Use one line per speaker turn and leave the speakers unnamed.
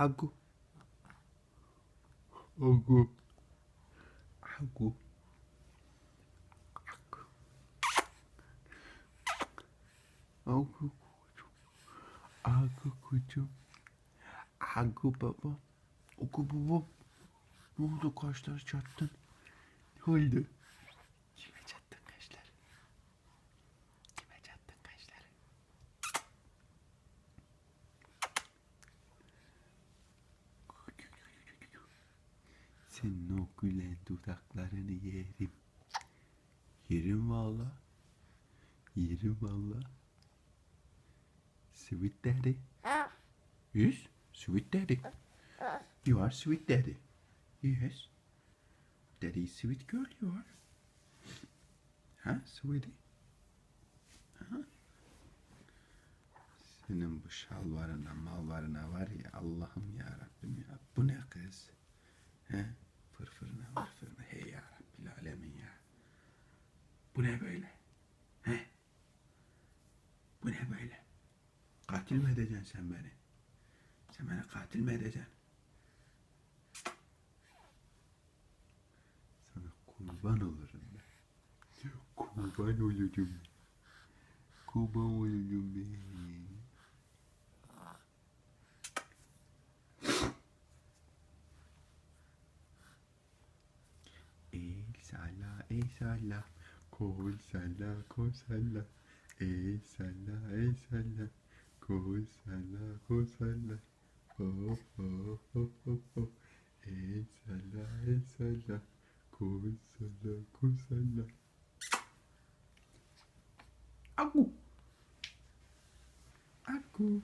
Aku. Aku. Aku. Aku kucum. Aku kucum. Aku baba. Oku baba. Ne oldu kaşları çattın? Ne oldu? Kime çattın kaşları? Kime çattın kaşları? Senin o gülen dudaklarını yerim. Yerim valla. Yerim valla. Sweet daddy. Yes, sweet daddy. You are sweet daddy. Yes. Daddy is sweet girl you are. Ha sweetie? Senin bu şalvarına malvarına var ya Allah'ım ya Rabbim ya. Bu ne kız? He? Bu ne böyle? He? Bu ne böyle? Katil mi edeceksin sen beni? Sen beni katil mi edeceksin? Sana kurban olurum ben. Kurban olurum. Kurban olurum ben. El sala, el sala, Koy salla, koy salla. Ey salla, ey salla. Koy salla, koy salla. Oh, oh, oh, oh, oh. Ey salla, ey Aku. Aku.